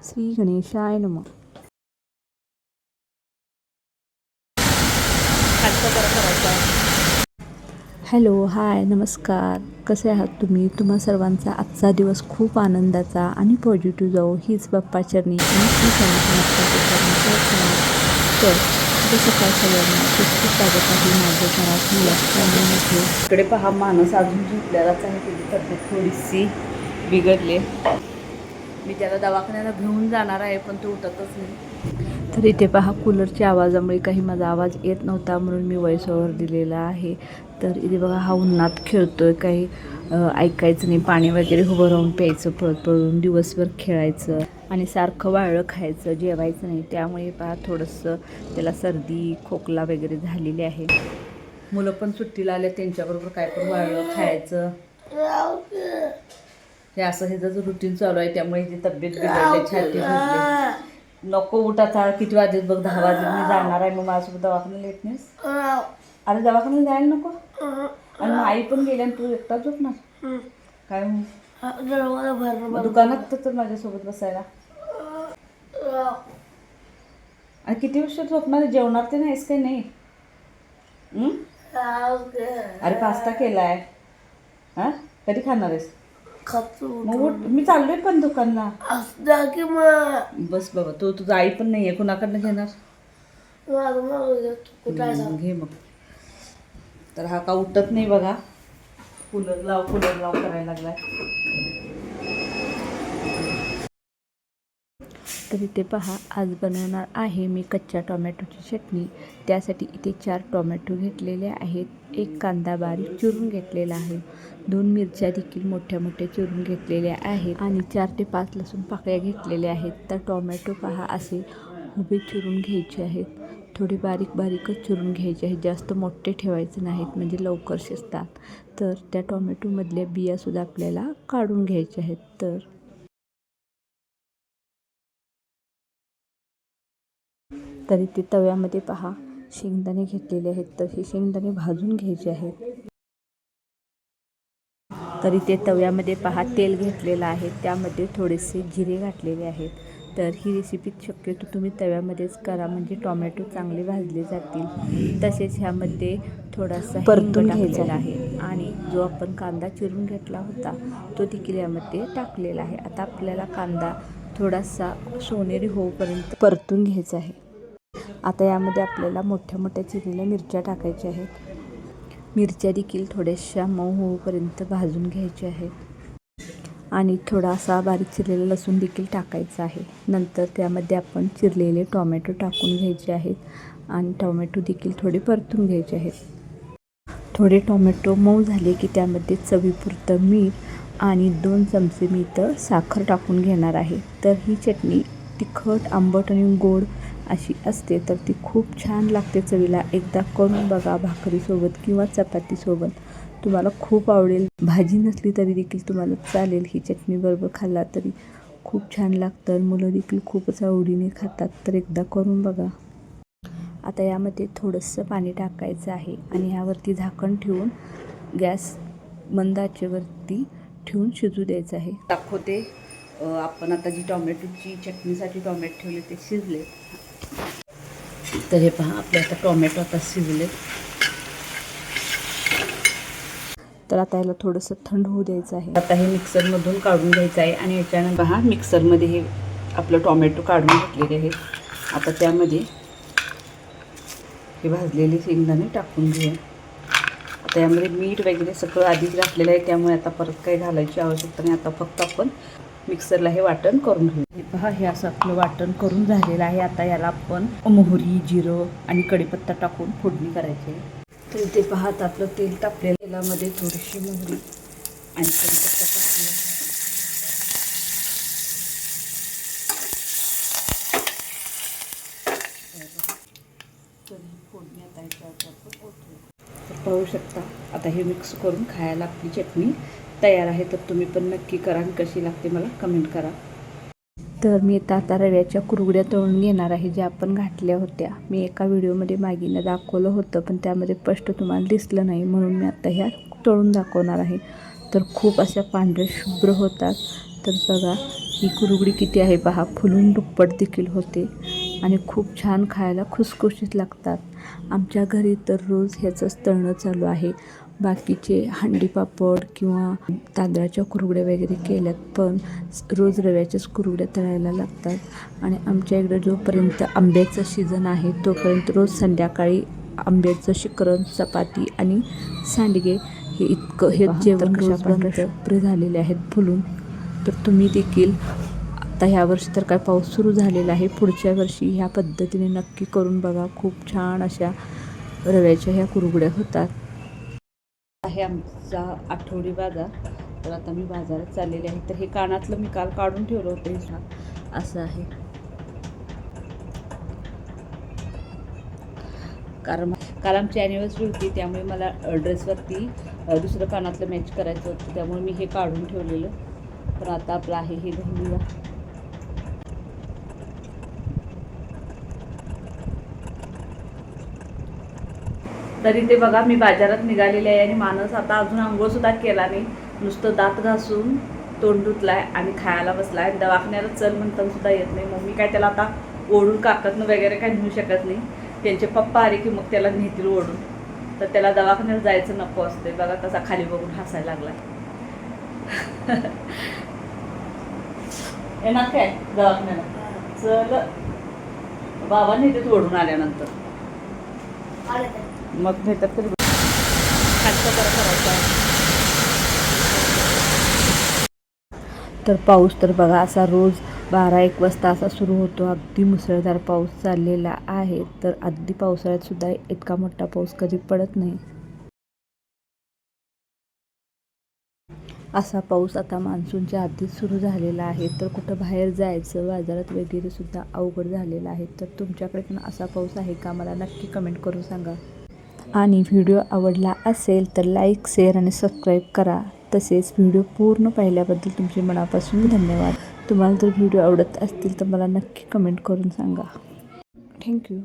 श्री गणेशाय नम hello hi नमस्कार कसे आहात तुम्ही? तुम्हा सर्वांचा आजचा दिवस खूप आनंदाचा आणि पॉझिटिव्ह जाऊ हीच बाप्पा चरणी तर सकाळ सगळ्यांना खूप खूप स्वागत आहे माझ्या घरात मी इकडे पहा माणूस अजून झोपल्याला आहे. त्याची तब्येत थोडीशी बिघडली. मी त्याला दवाखान्याला घेऊन जाणार आहे पण तो उठतच नाही. तर इथे पहा कूलरच्या आवाजामुळे काही माझा आवाज येत नव्हता म्हणून मी वॉइसओव्हर दिलेला आहे. तर इथे बघा हा उन्हात खेळतो आहे काही ऐकायचं नाही. पाणी वगैरे उभं राहून प्यायचं पळत पळून दिवसभर खेळायचं आणि सारखं वाळलं खायचं जेवायचं नाही. त्यामुळे पहा थोडंसं त्याला सर्दी खोकला वगैरे झालेली आहे. मुलं पण सुट्टीला आले त्यांच्याबरोबर काय पण वाळलं खायचं. हे असं ह्याचं रुटीन चालू आहे त्यामुळे ह्याची तब्येत बिघडली छाती भरली नको उठा चाळ किती वाजत बघ दहा वाजत मी जाणार आहे मग माझ्यासोबत दवाखान्याला येत नाहीस? अरे दवाखान्याला जायला नको. आणि मग आई पण गेली आणि तू एकटा झोपणार काय दुकानात तर माझ्यासोबत बसायला. आणि किती उशीर झोपणार जेवणार ते नाहीस काही नाही? अरे पास्ता केलाय. हा? कधी खाणार आहेस? मग उठ मी चाललोय पण दुकानला. बस बाबा तू तुझं आई पण नाहीये कुणाकडनं घेणार? हं, घे मग. तर हा का उठत नाही बघा. कूलर लाव कूलर लाव करायला लागलाय. तर इथे पहा आज बनवणार आहे मी कच्च्या टोमॅटोची चटणी. त्यासाठी इथे चार टोमॅटो घेतलेले आहेत. एक कांदा बारीक चिरून घेतलेला आहे. दोन मिरच्या देखील मोठ्या मोठ्या चिरून घेतलेल्या आहेत आणि चार ते पाच लसूण पाकळ्या घेतलेल्या आहेत. तर टोमॅटो पहा असे उभे चिरून घ्यायचे आहेत. थोडे बारीक बारीकच चिरून घ्यायचे आहेत. जास्त मोठे ठेवायचे नाहीत म्हणजे लवकर शिजतात. तर त्या टोमॅटोमधल्या बियासुद्धा आपल्याला काढून घ्यायच्या आहेत. तर तरी ते तव्यामध्ये पहा. शेंगदाणे घेतलेले आहेत तर हे शेंगदाणे भाजून घ्यायचे आहेत. तरी ते तव्यामध्ये पहा तेल घेतलेलं आहे. त्यामध्ये थोडेसे जिरे घातलेले आहेत. तर ही रेसिपी शक्यतो तुम्ही तव्यामध्येच करा म्हणजे टोमॅटो चांगले भाजले जातील. तसेच ह्यामध्ये थोडासा परतून घ्यायचा आहे. आणि जो आपण कांदा चिरून घेतला होता तो देखील यामध्ये टाकलेला आहे. आता आपल्याला कांदा थोडासा सोनेरी होऊपर्यंत परतून घ्यायचा आहे. आता यामध्ये आपल्याला मोठ्या मोठ्या चिरलेल्या मिरच्या टाकायच्या आहेत. मिरच्या देखील थोड्याशा मऊ होऊपर्यंत भाजून घ्यायच्या आहेत. आणि थोडासा बारीक चिरलेला लसूण देखील टाकायचा आहे. नंतर त्यामध्ये आपण चिरलेले टोमॅटो टाकून घ्यायचे आहेत. आणि टोमॅटो देखील थोडे परतून घ्यायचे आहेत. थोडे टोमॅटो मऊ झाले की त्यामध्ये चवीपुरतं मीठ आणि दोन चमचे मी इथं साखर टाकून घेणार आहे. तर ही चटणी तिखट आंबट आणि गोड अशी असते तर ती खूप छान लागते चवीला. एकदा करून बघा भाकरीसोबत किंवा चपातीसोबत. तुम्हाला खूप आवडेल. भाजी नसली तरी देखील तुम्हाला चालेल. ही चटणी बरोबर खाल्ला तरी खूप छान लागतं. मुलं देखील खूपच आवडीने खातात. तर एकदा करून बघा. आता यामध्ये थोडंसं पाणी टाकायचं आहे आणि ह्यावरती झाकण ठेवून गॅस मंदाचेवरती ठेवून शिजू द्यायचं आहे. दाखवते. आपण आता जी टोमॅटोची चटणीसाठी टॉमॅटो ठेवले ते शिजले तर हे पहा आपले आता टॉमॅटो आता शिजले. तर आता याला थोडंसं थंड होऊ द्यायचं आहे. आता हे मिक्सरमधून काढून घ्यायचं आहे आणि याच्यानंतर पहा मिक्सरमध्ये हे आपलं टोमॅटो काढून घेतलेले आहेत. आता त्यामध्ये हे भाजलेले शेंगदाणे टाकून घेऊया. आता यामध्ये मीठ वगैरे सगळं आधीच घातलेलं आहे त्यामुळे आता परत काही घालायची आवश्यकता नाही. आता फक्त आपण मिक्सरला हे वाटण करून घेऊ. पहा हे असं आपलं वाटण करून झालेलं आहे. आता याला आपण मोहरी जिरं आणि कढीपत्ता टाकून फोडणी करायची आहे. तर ते पाहत आपलं तेल तापलेलं तेलामध्ये थोडीशी मोहरी आणि कढीपत्ता टाकूया. फोडणी आता आपण ओतूया. तर पाहू शकता आता हे मिक्स करून खायला आपली चटणी तयार आहे तर तुम्ही पण नक्की करा कशी लागते मला कमेंट करा. तर मी आता आता रव्याच्या कुरगड्या तळून घेणार आहे ज्या आपण घातल्या होत्या. मी एका व्हिडिओमध्ये मागीनं दाखवलं होतं पण त्यामध्ये स्पष्ट तुम्हाला दिसलं नाही म्हणून मी आता ह्या तळून दाखवणार आहे. तर खूप अशा पांढऱ्या शुभ्र होतात. तर बघा ही कुरगडी किती आहे पहा फुलून दुप्पट देखील होते. आणि खूप छान खायला खुसखुशीत लागतात. आमच्या घरी तर रोज ह्याचंच तळणं चालू आहे. बाकीचे हंडीपापड किंवा तांदळाच्या कुरगड्या वगैरे केल्यात पण रोज रव्याच्याच कुरगड्या तळायला लागतात. आणि आमच्या इकडे जोपर्यंत आंब्याचं सीझन आहे तोपर्यंत रोज संध्याकाळी आंब्याचं शिकरण चपाती आणि सांडगे हे इतकं हे जेवण बनप्रे झालेले आहेत फुलून. तर तुम्ही देखील आता ह्या वर्षी तर काय पाऊस सुरू झालेला आहे पुढच्या वर्षी ह्या पद्धतीने नक्की करून बघा. खूप छान अशा रव्याच्या ह्या कुरगड्या होतात. आहे आमचा आठवडी बाजार. तर आता मी बाजारात चाललेले आहे. तर हे कानातलं मी काल काढून ठेवलं होतं ह्या असं आहे. कारण काल आमची ॲनिव्हर्सरी होती त्यामुळे मला ड्रेसवरती दुसरं कानातलं मॅच करायचं होतं. त्यामुळे मी हे काढून ठेवलेलं. पण आता आपलं आहे हे घालूया तरी ते बघा मी बाजारात निघालेले आहे आणि माणूस आता अजून आंघोळसुद्धा केला नाही. नुसतं दात घासून तोंड धुतलाय आणि खायला बसलाय. दवाखान्याला चल म्हणताना सुद्धा येत नाही. मग मी काय त्याला आता ओढून काकतनं वगैरे काय नेऊ शकत नाही. त्यांचे पप्पा आले की मग त्याला नेतील ओढून. तर त्याला दवाखान्यात जायचं नको असते बघा कसा खाली बघून हसायला लागला येणार काय दवाखान्याला? चल. बाबा नेते ओढून आल्यानंतर. मग भेटत तर तरी खालचं बरं करायचं तर पाऊस तर बघा असा रोज बारा एक वाजता असा सुरू होतो. अगदी मुसळधार पाऊस चाललेला आहे. तर अगदी पावसाळ्यात सुद्धा इतका मोठा पाऊस कधी पडत नाही. असा पाऊस आता मान्सूनच्या आधीच सुरू झालेला आहे. तर कुठं बाहेर जायचं बाजारात वगैरे सुद्धा अवघड झालेलं आहे. तर तुमच्याकडे पण असा पाऊस आहे का? मला नक्की कमेंट करून सांगा. आणि व्हिडिओ आवडला असेल तर लाईक शेअर आणि सबस्क्राईब करा. तसेच व्हिडिओ पूर्ण पाहिल्याबद्दल तुमचे मनापासून धन्यवाद. तुम्हाला जर व्हिडिओ आवडत असतील तर मला नक्की कमेंट करून सांगा. थँक्यू.